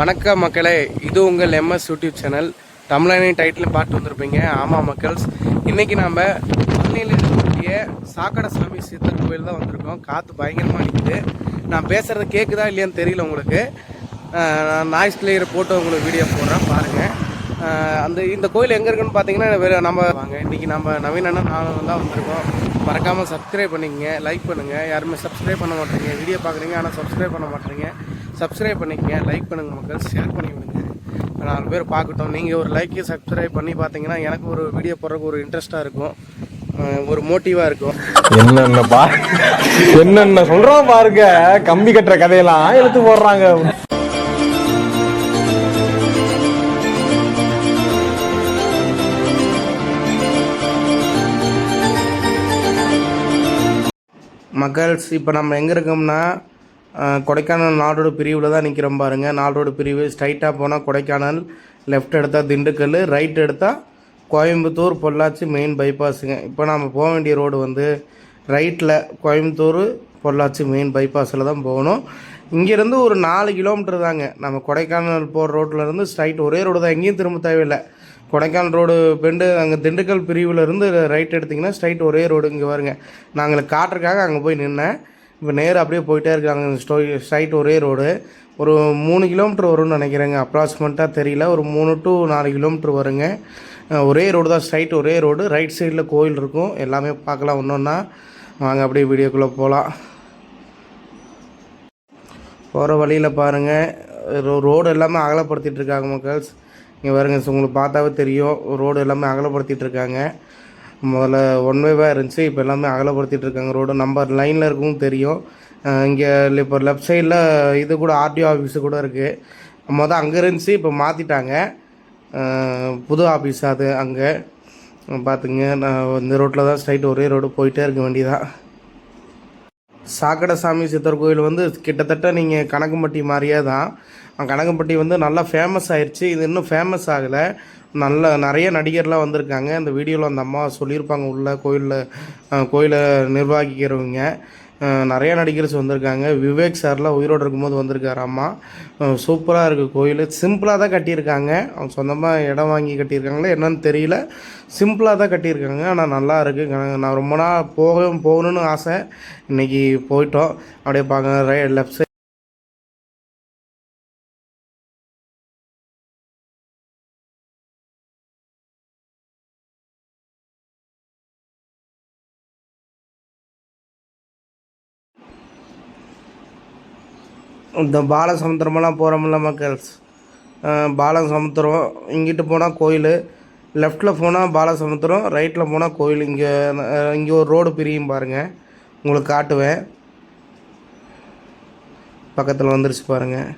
வணக்கம் மக்களே. இது உங்கள் எம்எஸ் யூடியூப் சேனல். தமிழனி டைட்டில் பார்த்து வந்திருப்பீங்க. ஆமாம் மக்கள்ஸ். இன்றைக்கி நாம் பழனியில் இருக்கக்கூடிய சாக்கடை சாமி சித்தர் கோயில் தான் வந்திருக்கோம். காற்று பயங்கரமாக நிற்குது நான் பேசுகிறது கேட்குதா இல்லையான்னு தெரியல உங்களுக்கு. நான் நாய்ஸ் கிளியர் போட்டு உங்களுக்கு வீடியோ போடுறேன். பாருங்கள் அந்த இந்த கோயில் எங்கே இருக்குன்னு பார்த்தீங்கன்னா நம்ம வாங்க இன்றைக்கி நம்ம நவீன அண்ணன் நானும் தான் வந்திருக்கோம். மறக்காமல் சப்ஸ்கிரைப் பண்ணிக்கங்க லைக் பண்ணுங்கள் யாருமே சப்ஸ்கிரைப் பண்ண மாட்டேங்க. வீடியோ பார்க்குறீங்க ஆனால் சப்ஸ்கிரைப் பண்ண மாட்டேங்க. சப்ஸ்கிரைப் பண்ணிக்கங்க லைக் பண்ணுங்க மக்கள் ஷேர் பண்ணி விடுங்க நாலு பேர் பார்க்கட்டும். நீங்கள் ஒரு லைக்கு சப்ஸ்கிரைப் பண்ணி பார்த்தீங்கன்னா எனக்கு ஒரு வீடியோ போடுறதுக்கு ஒரு இன்ட்ரெஸ்ட்டாக இருக்கும். ஒரு மோட்டிவாக இருக்கும். என்னென்ன பா என்னென்ன சொல்றோம் பாருங்க. கம்பி கட்டுற கதையெல்லாம் எடுத்து போடுறாங்க. மக்கள்ஸ் இப்போ நம்ம எங்கே இருக்கோம்னா கொடைக்கானல் நாடோடு பிரிவில் தான் நிற்கிறோம் பாருங்கள் நாடோடு பிரிவு ஸ்ட்ரைட்டாக போனால் கொடைக்கானல் லெஃப்ட் எடுத்தால் திண்டுக்கல் ரைட் எடுத்தால் கோயம்புத்தூர் பொள்ளாச்சி மெயின் பைபாஸுங்க இப்போ நம்ம போக வேண்டிய ரோடு வந்து ரைட்டில் கோயம்புத்தூர் பொள்ளாச்சி மெயின் பைபாஸில் தான் போகணும். இங்கேருந்து ஒரு நாலு கிலோமீட்டர் தாங்க. நம்ம கொடைக்கானல் போகிற ரோட்டில் இருந்து ஸ்ட்ரைட் ஒரே ரோடு தான். எங்கேயும் திரும்ப தேவையில்லை. கொடைக்கானல் ரோடு பெண்டு அங்கே திண்டுக்கல் பிரிவில் இருந்து ரைட் எடுத்திங்கன்னா ஸ்ட்ரைட் ஒரே ரோடு இங்கே வருங்க. நாங்கள் காட்டுறதுக்காக அங்கே போய் நின்னேன். இப்போ நேராக அப்படியே போயிட்டே இருக்காங்க. ஸ்டோ ஸ்ட்ரைட் ஒரே ரோடு ஒரு மூணு கிலோமீட்டர் வரும்னு நினைக்கிறேங்க. அப்ராக்சிமேட்டாக தெரியல. ஒரு மூணு டு நாலு கிலோமீட்டர் வருங்க. ஒரே ரோடு தான். ஸ்ட்ரைட் ஒரே ரோடு ரைட் சைடில் கோயில் இருக்கும். எல்லாமே பார்க்கலாம் ஒன்றொன்னா வாங்க அப்படியே வீடியோக்குள்ளே போகலாம் போகிற வழியில் பாருங்கள் ரோடு எல்லாமே அகலப்படுத்திகிட்டு இருக்காங்க மக்கள்ஸ். இங்கே பாருங்க உங்களுக்கு பார்த்தாவே தெரியும். ரோடு எல்லாமே அகலப்படுத்திட்டு இருக்காங்க. முதல்ல ஒன் வேவாக இருந்துச்சு. இப்போ எல்லாமே அகலப்படுத்திட்டு இருக்காங்க. ரோடு நம்பர் லைனில் இருக்கவும் தெரியும். இங்கே இப்போ லெஃப்ட் சைடில் இது கூட ஆர்டிஓ ஆஃபீஸு கூட இருக்குது மொதல் அங்கே இருந்துச்சு இப்போ மாற்றிட்டாங்க புது ஆஃபீஸ் அது அங்கே. பார்த்துங்க நான் இந்த ரோட்டில் தான் ஸ்ட்ரைட் ஒரே ரோடு போயிட்டே இருக்க வேண்டியதான் சாக்கடை சாமி சித்தர் கோயில் வந்து கிட்டத்தட்ட நீங்கள் கணக்கம்பட்டி மாதிரியே தான். கணக்கம்பட்டி வந்து நல்லா ஃபேமஸ் ஆயிடுச்சு இது இன்னும் ஃபேமஸ் ஆகலை. நல்ல நிறைய நடிகர்லாம் வந்திருக்காங்க. அந்த வீடியோவில் அந்த அம்மா சொல்லியிருப்பாங்க உள்ள கோயிலில் கோயிலை நிர்வகிக்கிறவங்க. நிறைய நடிகர்ஸ் வந்திருக்காங்க. விவேக் சார்லாம் உயிரோடு இருக்கும்போது வந்திருக்காரு அம்மா. சூப்பராக இருக்குது கோயில். சிம்பிளாக தான் கட்டியிருக்காங்க. அவங்க சொந்தமாக இடம் வாங்கி கட்டியிருக்காங்களே என்னன்னு தெரியல. சிம்பிளாக தான் கட்டியிருக்காங்க. ஆனால் நல்லா இருக்குது நான் ரொம்ப நாள் போக போகணும்னு ஆசை. இன்றைக்கி போயிட்டோம். அப்படியே பார்க்க லெஃப்ட் சைட் இந்த பாலசமுத்திரமெல்லாம் போகிறோம்ல மக்கள்ஸ் பாலசமுத்திரம் இங்கிட்டு போனால் கோயில். லெஃப்டில் போனால் பாலசமுத்திரம் ரைட்டில் போனால் கோயில். இங்கே இங்கே ஒரு ரோடு பிரியும் பாருங்கள் உங்களுக்கு காட்டுவேன். பக்கத்தில் வந்துருச்சு பாருங்கள்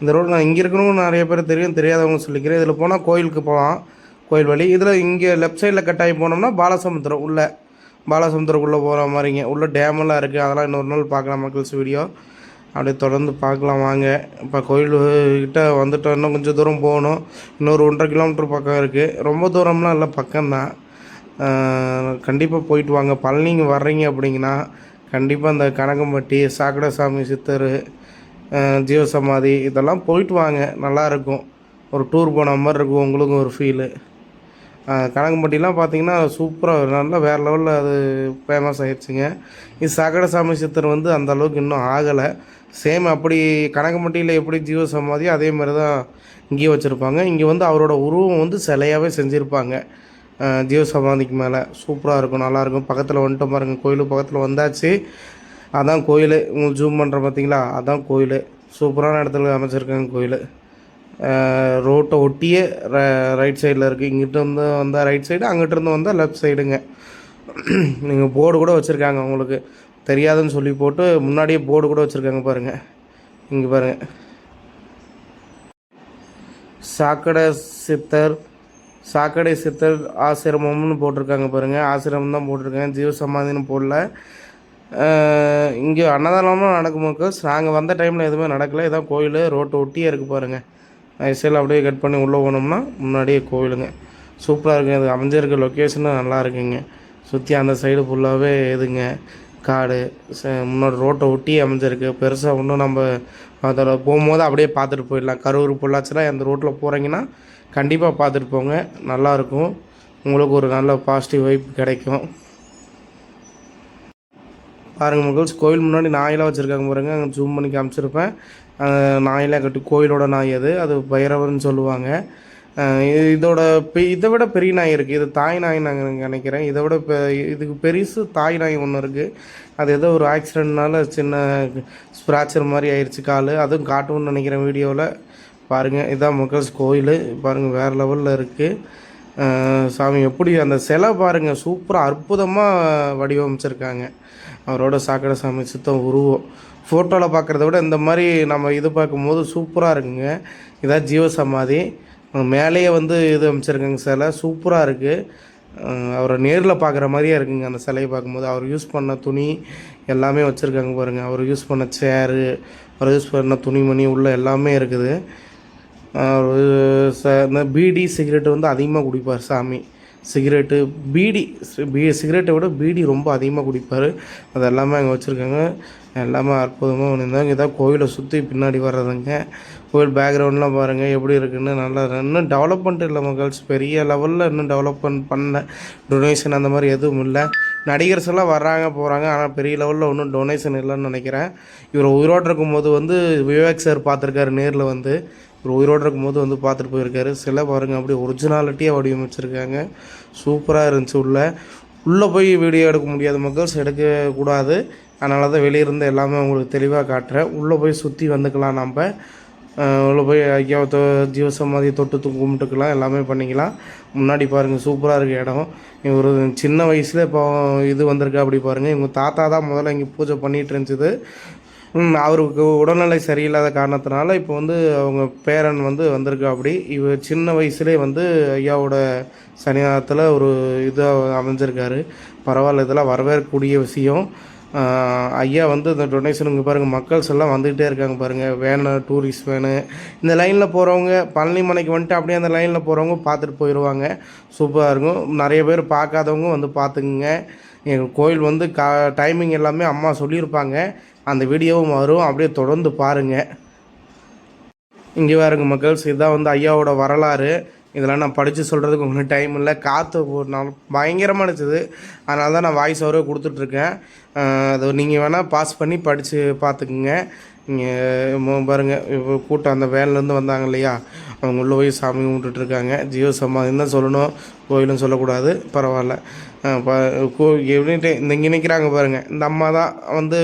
இந்த ரோடு நான் இங்கே இருக்கணும் நிறைய பேர் தெரியும் தெரியாதவங்க சொல்லிக்கிறேன். இதில் போனால் கோயிலுக்கு போகலாம் கோயில் வழி. இதில் இங்கே லெஃப்ட் சைடில் கட்டாயி போனோம்னா பாலசமுத்திரம் உள்ளே. பாலசமுத்திரக்குள்ளே போகிற மாதிரிங்க. உள்ளே டேமெல்லாம் இருக்குது அதெல்லாம் இன்னொரு நாள் பார்க்கலாம் மக்கள்ஸ் வீடியோ அப்படியே தொடர்ந்து பார்க்கலாம் வாங்க. இப்போ கோயில் கிட்டே வந்துட்டோம் இன்னும் கொஞ்சம் தூரம் போகணும். இன்னொரு ஒன்றரை கிலோமீட்டர் பக்கம் இருக்குது ரொம்ப தூரம்லாம் இல்லை பக்கம்தான். கண்டிப்பாக போயிட்டு வாங்க. பழனிங்க வர்றீங்க அப்படிங்கன்னா கண்டிப்பாக இந்த கனகம்பட்டி சாக்கடை சாமி சித்தர் ஜீவசமாதி இதெல்லாம் போயிட்டு வாங்க. நல்லா இருக்கும். ஒரு டூர் போன மாதிரி இருக்கும் உங்களுக்கும் ஒரு ஃபீலு கனகம்பட்டிலாம் பார்த்தீங்கன்னா சூப்பராக நல்லா வேறு லெவலில் அது ஃபேமஸ் ஆகிடுச்சுங்க இது சாக்கடை சாமி சித்தர் வந்து அந்த அளவுக்கு இன்னும் ஆகலை. சேம் அப்படி கனகம்பட்டியில் எப்படி ஜீவசமாதியோ அதே மாதிரி தான் இங்கேயும் வச்சுருப்பாங்க. இங்கே வந்து அவரோட உருவம் வந்து சிலையாகவே செஞ்சுருப்பாங்க. ஜீவ சமாதிக்கு மேலே. சூப்பராக இருக்கும் நல்லாயிருக்கும் பக்கத்தில் வந்துட்டோம் பாருங்க கோயிலு பக்கத்தில் வந்தாச்சு. அதான் கோயில். உங்களுக்கு ஜூம் பண்ணுற பார்த்தீங்களா அதான் கோயில். சூப்பரான இடத்துல அமைச்சிருக்காங்க கோயில். ரோட்டை ஒட்டியே ரைட் சைடில் இருக்குது இங்கிட்ட இருந்து வந்தால் ரைட் சைடு அங்கிட்டிருந்து வந்தால் லெஃப்ட் சைடுங்க நீங்கள் போர்டு கூட வச்சுருக்காங்க உங்களுக்கு. தெரியாதுன்னு சொல்லி போட்டு முன்னாடியே போர்டு கூட வச்சுருக்காங்க பாருங்கள் இங்கே பாருங்கள் சாக்கடை சித்தர் சாக்கடை சித்தர் ஆசிரமம்னு போட்டிருக்காங்க பாருங்கள் ஆசிரமம் தான் போட்டிருக்காங்க. ஜீவசமாதின்னு போடல. இங்கே அன்னதானமும் நடக்கும் மக்கள்ஸ் நாங்கள் வந்த டைமில் எதுவுமே நடக்கலை. இதான் கோயில். ரோட்டை ஒட்டியே இருக்குது பாருங்கள் ஐசியில் அப்படியே கட் பண்ணி உள்ளே போனோம்னா முன்னாடியே கோயிலுங்க. சூப்பராக இருக்குங்க. அது அமைஞ்சிருக்க லொக்கேஷனும் நல்லா இருக்குங்க. சுற்றி அந்த சைடு ஃபுல்லாகவே இதுங்க. காடு ச- முன்னாடி ரோட்டை ஒட்டி அமைஞ்சிருக்கு. பெருசாக ஒன்றும் நம்ம அதோட போகும்போது அப்படியே பார்த்துட்டு போயிடலாம். கரூர் பொள்ளாச்சிலாம் அந்த ரோட்டில் போகிறீங்கன்னா கண்டிப்பாக பார்த்துட்டு போங்க. நல்லாயிருக்கும் உங்களுக்கு ஒரு நல்ல பாசிட்டிவ் வைப் கிடைக்கும். பாருங்கள் மக்கள்ஸ் கோயில் முன்னாடி நாயெல்லாம் வச்சுருக்காங்க பாருங்க. அங்கே ஜூம் பண்ணி காமிச்சிருப்பேன். நாயெல்லாம் கட்டி கோயிலோட நாய் அது. அது பைரவர்னு சொல்லுவாங்க. இதோட பெ இதை விட பெரிய நாய் இருக்குது இது தாய் நாய் நாங்கள் நினைக்கிறேன். இதை விட பெ இதுக்கு பெருசு தாய் நாய் ஒன்று இருக்குது அது ஏதோ ஒரு ஆக்சிடென்ட்னால சின்ன ஸ்ப்ராச்சர் மாதிரி ஆயிடுச்சு கால். அதுவும் காட்டும்னு நினைக்கிறேன் வீடியோவில் பாருங்கள் இதான் மக்கள்ஸ் கோயில். பாருங்கள் வேறு லெவலில் இருக்குது சாமி எப்படி அந்த சிலை பாருங்கள் சூப்பராக அற்புதமாக வடிவமைச்சிருக்காங்க. அவரோட சாக்கடை சாமி சுத்தம் உருவம். ஃபோட்டோவில் பார்க்குறத விட இந்த மாதிரி நம்ம இது பார்க்கும்போது சூப்பராக இருக்குங்க. இதான் ஜீவசமாதி. மேலேயே வந்து இது அமைச்சிருக்காங்க சிலை சூப்பராக இருக்குது அவரை நேரில் பார்க்குற மாதிரியே இருக்குங்க அந்த சிலையை பார்க்கும்போது. அவர் யூஸ் பண்ண துணி எல்லாமே வச்சுருக்காங்க பாருங்கள் அவர் யூஸ் பண்ண சேரு அவர் யூஸ் பண்ண துணிமணி உள்ள எல்லாமே இருக்குது. அவர் ச இந்த பீடி சிகரெட்டு வந்து அதிகமாக குடிப்பார் சாமி. சிகரெட்டு பீடி பீ சிகரெட்டை விட பீடி ரொம்ப அதிகமாக குடிப்பார். அது எல்லாமே அங்கே வச்சுருக்காங்க. எல்லாமே அற்புதமாக ஒன்று இருந்தாங்க இதான் கோயிலை சுற்றி பின்னாடி வர்றதுங்க. கோயில் பேக்ரவுண்ட்லாம் பாருங்கள் எப்படி இருக்குன்னு நல்லா இன்னும் டெவலப்மெண்ட் இல்லை மக்கள்ஸ் பெரிய லெவலில் இன்னும் டெவலப்மெண்ட் பண்ணல. டொனேஷன் அந்த மாதிரி எதுவும் இல்லை. நடிகர்ஸ் எல்லாம் வர்றாங்க போகிறாங்க ஆனால் பெரிய லெவலில் ஒன்றும் டொனேஷன் இல்லைன்னு நினைக்கிறேன். இவர் உயிரோடு இருக்கும்போது வந்து விவேக் சார் பார்த்துருக்காரு நேரில் வந்து. இவர் உயிரோடு இருக்கும்போது வந்து பார்த்துட்டு போயிருக்காரு. சில பாருங்கள் அப்படியே ஒரிஜினாலிட்டியாக வடிவமைச்சிருக்காங்க. சூப்பராக இருந்துச்சு உள்ளே. உள்ளே போய் வீடியோ எடுக்க முடியாத மக்கள்ஸ் எடுக்கக்கூடாது அதனால தான் வெளியிருந்து எல்லாமே உங்களுக்கு தெளிவாக காட்டுறேன். உள்ளே போய் சுற்றி வந்துக்கலாம் நம்ம உள்ளே போய் ஐயாவை தொ மாதிரி தொட்டு தூ கும்பிட்டுக்கலாம் எல்லாமே பண்ணிக்கலாம். முன்னாடி பாருங்கள் சூப்பராக இருக்குது இடம். இவர் சின்ன வயசில் இப்போ இது வந்திருக்கு அப்படி பாருங்கள் இவங்க தாத்தா தான் முதல்ல இங்கே பூஜை பண்ணிகிட்டு இருந்துச்சு. அவருக்கு உடல்நிலை சரியில்லாத காரணத்தினால இப்போ வந்து அவங்க பேரன் வந்து வந்திருக்கு அப்படி. இவர் சின்ன வயசுலேயே வந்து ஐயாவோட சன்னிதானத்தில் ஒரு இதாக அமைஞ்சிருக்காரு. பரவாயில்ல இதெல்லாம் வரவேற்கக்கூடிய விஷயம். ஐயா வந்து இந்த டொனேஷனுங்க பாருங்கள் மக்கள்ஸ் எல்லாம் வந்துக்கிட்டே இருக்காங்க பாருங்கள் வேனு டூரிஸ்ட் வேனு. இந்த லைனில் போகிறவங்க பழனிமலைக்கு வந்துட்டு அப்படியே அந்த லைனில் போகிறவங்க பார்த்துட்டு போயிடுவாங்க சூப்பராக இருக்கும். நிறைய பேர் பார்க்காதவங்க வந்து பார்த்துக்குங்க. எங்கள் கோயில் வந்து கா டைமிங் எல்லாமே அம்மா சொல்லியிருப்பாங்க. அந்த வீடியோவும் வரும். அப்படியே தொடர்ந்து பாருங்கள் இங்கே பாருங்க மக்கள்ஸ் இதுதான் வந்து ஐயாவோட வரலாறு. இதெல்லாம் நான் படித்து சொல்கிறதுக்கு உங்களுக்கு டைம் இல்லை. காற்று ஒரு நாள் பயங்கரமாக அடிச்சது. அதனால தான் நான் வாய்ஸ் ஓவரே கொடுத்துட்ருக்கேன். அது நீங்கள் வேணால் பாஸ் பண்ணி படித்து பார்த்துக்குங்க இங்கே பாருங்கள் இப்போ கூட்டம் அந்த வேன்லேருந்து வந்தாங்க இல்லையா? அவங்க உள்ளே போய் சாமி கும்பிட்டுட்ருக்காங்க. ஜீவ சமாதின்னு தான் சொல்லணும். கோயிலும் சொல்லக்கூடாது. பரவாயில்ல. ப- கோ எப்படின்ட்டு இந்த இங்கே நிற்கிறாங்க பாருங்கள் இந்த அம்மா தான் வந்து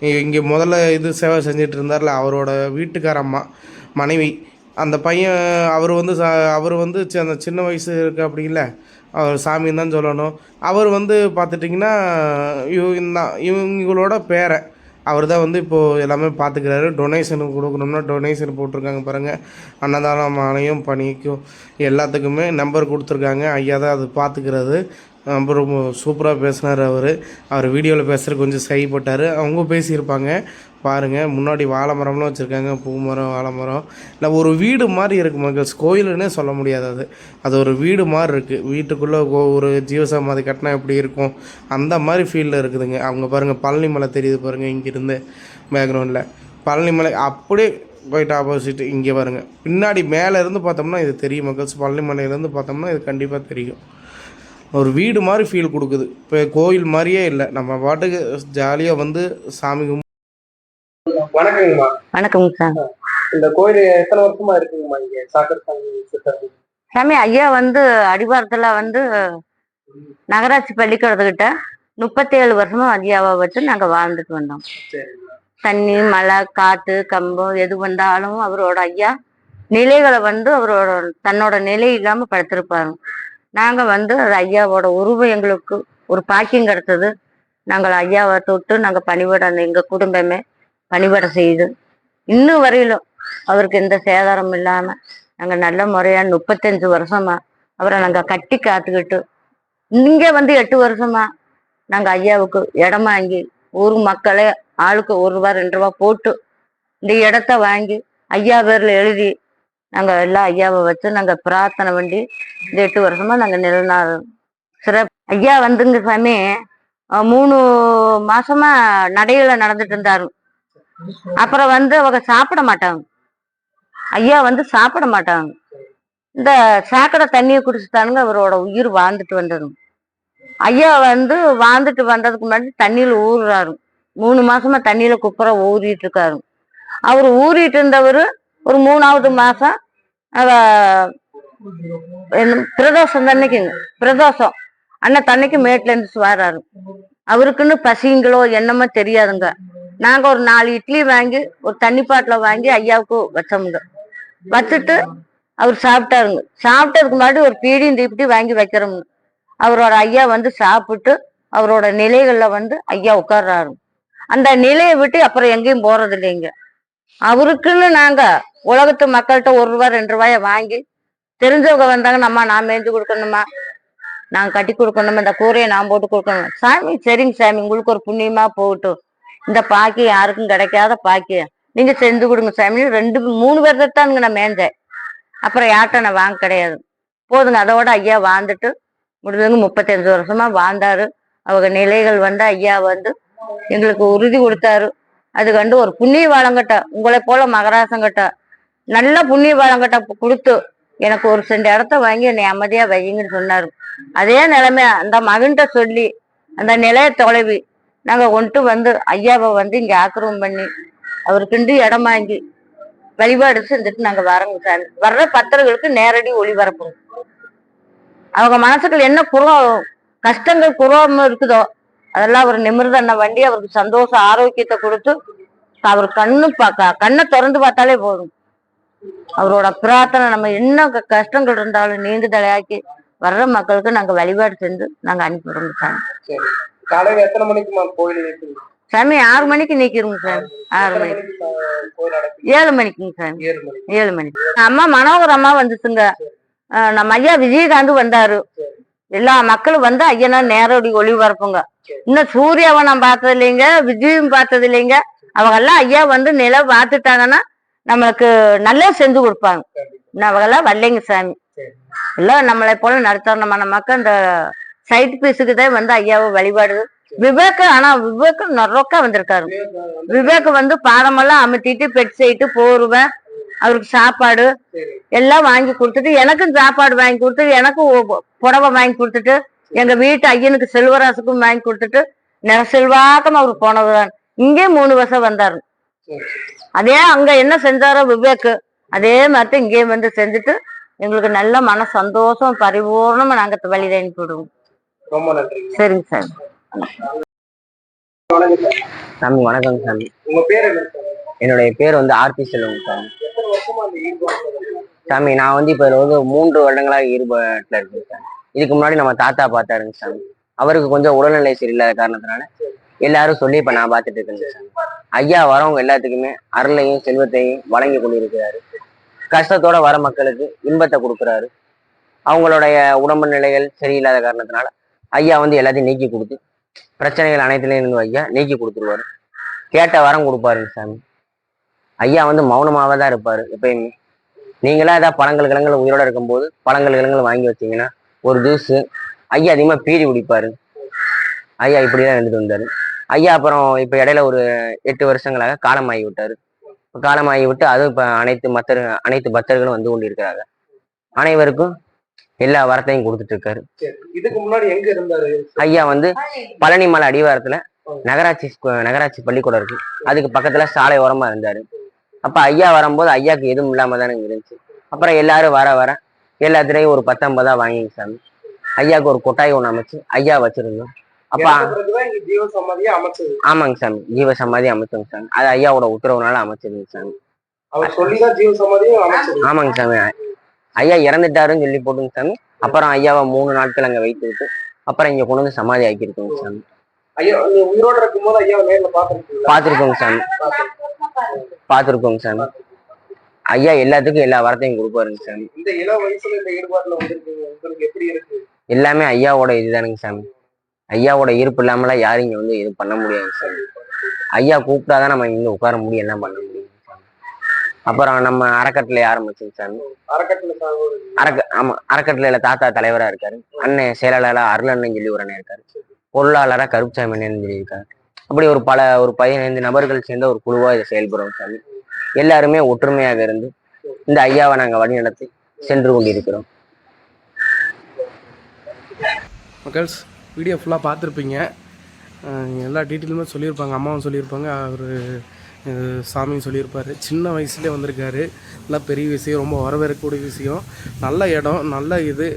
இங்கே முதல்ல இது சேவை செஞ்சிட்டு இருந்தார்ல அவரோட வீட்டுக்கார அம்மா மனைவி. அந்த பையன் அவர் வந்து சா அவர் வந்து சி- அந்த சின்ன வயசு இருக்கு அப்படி இல்லை அவர் சாமின்னு தான் சொல்லணும். அவர் வந்து பார்த்துட்டிங்கன்னா இவ தான் இவங்களோட பேரை அவர் தான் வந்து இப்போது எல்லாமே பார்த்துக்கிறாரு. டொனேஷன் கொடுக்கணும்னா டொனேஷன் போட்டிருக்காங்க பாருங்கள் அன்னதானம் ஆணையும் பணிக்கும் எல்லாத்துக்குமே நம்பர் கொடுத்துருக்காங்க. ஐயா தான் அது பார்த்துக்கிறது. அப்புறம் சூப்பராக பேசினார் அவர். அவர் வீடியோவில் பேசுகிற கொஞ்சம் செய்யப்பட்டார் அவங்க பேசியிருப்பாங்க. பாருங்கள் முன்னாடி வாழை மரம்லாம் வச்சுருக்காங்க. பூ மரம் வாழை மரம். இல்லை ஒரு வீடு மாதிரி இருக்குது மக்கள்ஸ். கோயிலுன்னே சொல்ல முடியாது அது. அது ஒரு வீடு மாதிரி இருக்குது வீட்டுக்குள்ளே ஒரு ஜீவசமாதி கட்டினா எப்படி இருக்கும்? அந்த மாதிரி ஃபீல்டில் இருக்குதுங்க. அவங்க பாருங்கள் பழனி மலை தெரியுது பாருங்கள் இங்கேருந்து பேக்ரவுண்டில் பழனி மலை அப்படியே போயிட்டு ஆப்போசிட் இங்கே பாருங்கள் பின்னாடி மேலேருந்து பார்த்தோம்னா இது தெரியும் மக்கள்ஸ். பழனி மலையிலேருந்து பார்த்தோம்னா இது கண்டிப்பாக தெரியும். ஒரு வீடு மாதிரி ஃபீல் கொடுக்குது. இப்போ கோயில் மாதிரியே இல்லை. நம்ம பாட்டுக்கு ஜாலியாக வந்து சாமி கும்பி வணக்கங்கம்மா. வணக்கங்க சார் இந்த கோயில் எத்தனை வருஷமா இருக்குங்கம்மா இங்கே? சாக்கர் சாமி சாமி ஐயா வந்து அடிவாரத்துல வந்து நகராட்சி பள்ளிக்கூடத்துக்கிட்ட முப்பத்தி ஏழு வருஷமா ஐயாவை வச்சு நாங்க வாழ்ந்துட்டு வந்தோம். தண்ணி மழை காத்து கம்பம் எது வந்தாலும் அவரோட ஐயா நிலைகளை வந்து அவரோட தன்னோட நிலை இல்லாம படுத்திருப்பாரு. நாங்க வந்து அது ஐயாவோட உருவம் எங்களுக்கு ஒரு பாக்கியம் கிடைச்சது நாங்கள் ஐயாவை தொட்டு நாங்க பணிவிட எங்க குடும்பமே பணிவிட செய்து. இன்னும் வரையிலும் அவருக்கு எந்த சேதாரம் இல்லாம நாங்க நல்ல முறையா முப்பத்தஞ்சு வருஷமா அவரை நாங்க கட்டி காத்துக்கிட்டு இங்க வந்து எட்டு வருஷமா நாங்க ஐயாவுக்கு இடம் வாங்கி ஊர் மக்களே ஆளுக்கு ஒரு ரூபா ரெண்டு ரூபா போட்டு இந்த இடத்த வாங்கி ஐயா பேர்ல எழுதி நாங்கள் எல்லாம் ஐயாவை வச்சு நாங்கள் பிரார்த்தனை பண்ணி இந்த எட்டு வருஷமா நாங்கள் நிலநாள் சிறப்பு. ஐயா வந்துங்க சாமி. மூணு மாசமா நடையில நடந்துட்டு இருந்தாரு. அப்புறம் வந்து அவங்க சாப்பிட மாட்டாங்க. ஐயா வந்து சாப்பிட மாட்டாங்க. இந்த சாக்கடை தண்ணியை குடிச்சுட்டானுங்க அவரோட உயிர் வாழ்ந்துட்டு வந்தது. ஐயா வந்து வாழ்ந்துட்டு வந்ததுக்கு முன்னாடி தண்ணியில ஊறுறாரு. மூணு மாசமா தண்ணியில குப்புற ஊறிட்டு இருக்காரு. அவர் ஊறிட்டு இருந்தவர் ஒரு மூணாவது மாசம் அவ பிரதோஷம் தன்னைக்குங்க. பிரதோஷம். அண்ணன் தன்னைக்கு மேட்ல இருந்து வராரு அவருக்குன்னு பசிங்களோ என்னமோ தெரியாதுங்க. நாங்க ஒரு நாலு இட்லி வாங்கி ஒரு தண்ணி பாட்டில வாங்கி ஐயாவுக்கு வச்சோமுங்க. வச்சுட்டு அவர் சாப்பிட்டாருங்க. சாப்பிட்டதுக்கு முன்னாடி ஒரு பீடியும் தீப்பிட்டி வாங்கி வைக்கிறோமுங்க. அவரோட ஐயா வந்து சாப்பிட்டு அவரோட நிலைகள்ல வந்து ஐயா உட்கார்றாரு அந்த நிலையை விட்டு அப்புறம் எங்கேயும் போறது இல்லைங்க அவருக்குன்னு நாங்க உலகத்து மக்கள்கிட்ட ஒரு ரூபாய் ரெண்டு ரூபாய வாங்கி தெரிஞ்சவங்க வந்தாங்க நம்ம நான் மேய்ஞ்சு கொடுக்கணுமா? நாங்க கட்டி கொடுக்கணுமா? இந்த கூரையை நான் போட்டு கொடுக்கணும்? சாமி சரிங்க சாமி உங்களுக்கு ஒரு புண்ணியமா போகட்டும். இந்த பாக்கி யாருக்கும் கிடைக்காத பாக்கியம். நீங்க செஞ்சு கொடுங்க சாமி. ரெண்டு மூணு பேர் தானுங்க நான் மேய்ஞ்சேன் அப்புறம் யார்கிட்ட நான் வாங்க கிடையாது. போதுங்க அதோட ஐயா வாழ்ந்துட்டு முடிஞ்சவங்க முப்பத்தஞ்சு வருஷமா வாழ்ந்தாரு. அவங்க நிலைகள் வந்து ஐயா வந்து எங்களுக்கு உறுதி கொடுத்தாரு. அது கண்டு ஒரு புண்ணிய வாழங்கட்ட உங்களை போல மகராசங்கட்ட நல்ல புண்ணிய வாழங்கட்ட கொடுத்து எனக்கு ஒரு செண்டு இடத்த வாங்கி என்னை அமைதியா வைங்கன்னு சொன்னாரு. அதே நிலைமை அந்த மகன்கிட்ட சொல்லி அந்த நிலைய தொலைவி நாங்க கொண்டு வந்து ஐயாவை வந்து இங்க ஆக்கிரமம் பண்ணி அவருக்குண்டு இடம் வாங்கி வழிபாடு செஞ்சுட்டு நாங்க வரோங்க சார். வர்ற பக்தர்களுக்கு நேரடி ஒளிபரப்புறோம் அவங்க மனசுக்குள்ள என்ன குறம் கஷ்டங்கள் குறம் இருக்குதோ அதெல்லாம் அவர் நிமிர்ந்த வண்டி அவருக்கு சந்தோஷம் ஆரோக்கியத்தை கொடுத்து அவர் கண்ணு பார்க்க கண்ணை திறந்து பார்த்தாலே போதும். அவரோட பிரார்த்தனை நம்ம என்ன கஷ்டங்கள் இருந்தாலும் நீண்டு தலையாக்கி வர்ற மக்களுக்கு நாங்க வழிபாடு செஞ்சு நாங்க அனுப்பிடுறோங்க சாமி. சரி. காலையில எத்தனை மணிக்கு கோயில் சாமி ஆறு மணிக்கு நிக்கிறோங்க சாமி. ஆறு மணிக்கு ஏழு மணிக்குங்க சாமி. ஏழு மணிக்கு. அம்மா மனோகர் அம்மா வந்துச்சுங்க. நம்ம ஐயா விஜயகாந்த் வந்தாரு. எல்லா மக்களும் வந்து ஐயனா நேரடி ஒளிபரப்புங்க இன்னும் சூர்யாவை நான் பார்த்தது இல்லைங்க விஜயும் பார்த்தது இல்லைங்க அவங்க எல்லாம் ஐயா வந்து நில பார்த்துட்டாங்கன்னா நம்மளுக்கு நல்லா செஞ்சு கொடுப்பாங்க. இன்னும் அவங்க எல்லாம் வரலைங்க சாமி. எல்லாம் நம்மளை போல நடத்தணுமான மக்கள் இந்த சைட் பீஸுக்கு தான் வந்து ஐயாவை வழிபாடு. விவேக் ஆனா விவேக் நொறக்கா வந்திருக்காரு. விவேக் வந்து பாடமெல்லாம் அமுத்திட்டு பெட் சைட்டு போருவேன் அவருக்கு சாப்பாடு எல்லாம் வாங்கி கொடுத்துட்டு எனக்கும் சாப்பாடு வாங்கி கொடுத்துட்டு எனக்கும் புடவை வாங்கி கொடுத்துட்டு எங்க வீட்டு ஐயனுக்கு செல்வராசுக்கும் வாங்கி கொடுத்துட்டு நிற செல்வாக்கம் அவர் போனவர் இங்கே மூணு வருஷம் வந்தாரு. அதே அங்க என்ன செஞ்சாரோ விவேக் அதே மாதிரி இங்கே வந்து செஞ்சுட்டு எங்களுக்கு நல்ல மன சந்தோஷம் பரிபூர்ணமா நாங்க வழியில அனுப்பிவிடுவோம் ரொம்ப நன்றி சரிங்க சார். சாமி வணக்கம் சாமி. உங்க பேர்? என்னுடைய பேர் வந்து ஆர்த்தி செல்வம் சாமி. சாமி நான் வந்து இப்போ வந்து மூன்று வருடங்களாக ஈடுபாட்டில் இருக்கேன் சாமி. இதுக்கு முன்னாடி நம்ம தாத்தா பார்த்தாருங்க சாமி. அவருக்கு கொஞ்சம் உடல்நிலை சரியில்லாத காரணத்தினால எல்லாரும் சொல்லி இப்போ நான் பார்த்துட்டு இருக்கேன் சாமி. ஐயா வரவங்க எல்லாத்துக்குமே அருளையும் செல்வத்தையும் வழங்கி கொண்டிருக்கிறாரு. கஷ்டத்தோட வர மக்களுக்கு இன்பத்தை கொடுக்குறாரு. அவங்களுடைய உடம்பு நிலைகள் சரியில்லாத காரணத்தினால ஐயா வந்து எல்லாத்தையும் நீக்கி கொடுத்து பிரச்சனைகள் அனைத்துலேயும் இருந்து ஐயா நீக்கி கொடுத்துருவாரு. கேட்ட வரம் கொடுப்பாருங்க சாமி. ஐயா வந்து மௌனமாவே தான் இருப்பாரு. எப்பயுமே. நீங்களா ஏதாவது பழங்கள் கிழங்குகள் உயிரோட இருக்கும்போது பழங்கள் கிழங்குகள் வாங்கி வச்சீங்கன்னா ஒரு ஜூஸ் ஐயா அதிகமா பீடி குடிப்பாரு. ஐயா இப்படிதான் இருந்துட்டு வந்தாரு. ஐயா அப்புறம் இப்ப இடையில ஒரு எட்டு வருஷங்களாக காலமாகி விட்டாரு காலமாகி விட்டு அதுவும் இப்ப அனைத்து மத்தர் அனைத்து பக்தர்களும் வந்து கொண்டிருக்கிறாங்க அனைவருக்கும் எல்லா வரத்தையும் கொடுத்துட்டு இருக்காரு. இதுக்கு முன்னாடி எங்க இருந்தாரு? ஐயா வந்து பழனி மலை அடிவாரத்துல நகராட்சி நகராட்சி பள்ளிக்கூடம் இருக்கு. அதுக்கு பக்கத்துல சாலை ஓரமா இருந்தாரு. அப்ப ஐயா வரும்போது ஐயாக்கு எதுவும் இல்லாம தானே இருந்துச்சு. அப்புறம் எல்லாரும் வர வர எல்லாத்துலயும் ஒரு பத்தொன்பதா வாங்கிங்க சாமி. ஐயாவுக்கு ஒரு கொட்டாய் ஒண்ணு அமைச்சு ஐயா வச்சிருந்தோம். அப்ப ஆமாங்க சாமி. ஜீவ சமாதி அமைச்சோங்க சாமி. அது ஐயாவோட உத்தரவுனால அமைச்சிருங்க சாமி. ஆமாங்க சாமி. ஐயா இறந்துட்டாருன்னு சொல்லி போட்டுங்க சாமி. அப்புறம் ஐயாவை மூணு நாட்கள் அங்க வைத்து விட்டு அப்புறம் இங்க கொண்டு வந்து சமாதி ஆக்கியிருக்கோங்க சாமி. ஐயா உயிரோட இருக்கும்போது ஐயாவை நேர்ல பார்த்துருக்கோங்க சாமி. பார்த்துருக்கோங்க சாமி. ஐயா எல்லாத்துக்கும் எல்லா வரத்தையும் கொடுப்பாருங்க சாமி. இந்த இள வயசுல இந்த ஈடுபாட்டுல உங்களுக்கு எப்படி இருக்கு? எல்லாமே ஐயாவோட இதுதானுங்க சாமி. ஐயாவோட இருப்பு இல்லாமலாம் யாரும் இங்க வந்து எதுவும் பண்ண முடியாதுங்க சாமி. ஐயா கூப்பிட்டாதான் நம்ம இங்க உட்கார முடியும் எல்லாம் பண்ண முடியும் அப்புறம் நம்ம அறக்கட்டளை ஆரம்பிச்சோங்க சாமி. அறக்க ஆமா அறக்கட்டளையில தாத்தா தலைவரா இருக்காரு. அண்ணன் செயலாளர் அருள் அண்ணன் சொல்லி ஒரு அண்ணன் இருக்காரு. பொருளாளராக கருப்புசாமி நினைஞ்சிருக்காரு அப்படி ஒரு பல ஒரு பதினைந்து நபர்கள் சேர்ந்த ஒரு குழுவாக இதை செயல்படுறோம் சாமி. எல்லாருமே ஒற்றுமையாக இருந்து இந்த ஐயாவை நாங்கள் வழிநடத்தி சென்று கொண்டிருக்கிறோம். மக்கள்ஸ் வீடியோ ஃபுல்லாக பார்த்துருப்பீங்க. எல்லா டீட்டெயிலுமே சொல்லியிருப்பாங்க. அம்மாவும் சொல்லியிருப்பாங்க. அவர் சாமியும் சொல்லியிருப்பார். சின்ன வயசுலேயே வந்திருக்காரு. நல்லா பெரிய விஷயம் ரொம்ப வரவேற்கக்கூடிய விஷயம். நல்ல இடம் நல்ல இது.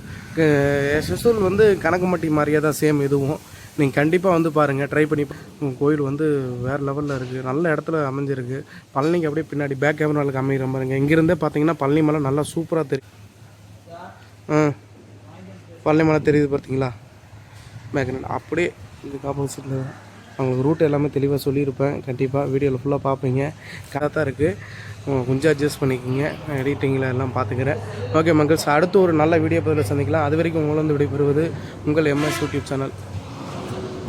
எஸ்எஸ்எல் வந்து கணக்குமட்டி மாதிரியே தான் சேம் இதுவும் நீங்கள் கண்டிப்பாக வந்து பாருங்கள் ட்ரை பண்ணி உங்கள் கோயில் வந்து வேறு லெவலில் இருக்குது நல்ல இடத்துல அமைஞ்சிருக்கு. பழனிக்கு அப்படியே பின்னாடி பேக் கேமராவுக்கு அமைகிற பாருங்க. இங்கேருந்தே பார்த்தீங்கன்னா பழனி மலை நல்லா சூப்பராக தெரியும் ஆ பழனி மலை தெரியுது பார்த்தீங்களா மேக்னட் அப்படியே இதுக்கு ஆப்போசிட்டில் அவங்களுக்கு ரூட் எல்லாமே தெளிவாக சொல்லியிருப்பேன். கண்டிப்பாக வீடியோவில் ஃபுல்லாக பார்ப்பீங்க கரெக்டாக தான் இருக்குது கொஞ்சம் அட்ஜஸ்ட் பண்ணிக்கோங்க. எடிட்டிங்கில் எல்லாம் பார்த்துக்கிறேன் ஓகே மக்கள்ஸ் அடுத்து ஒரு நல்ல வீடியோ பதிவில் சந்திக்கலாம். அது வரைக்கும் உங்களை வந்து விடைபெறுவது உங்கள் எம்எஸ் யூடியூப் சேனல்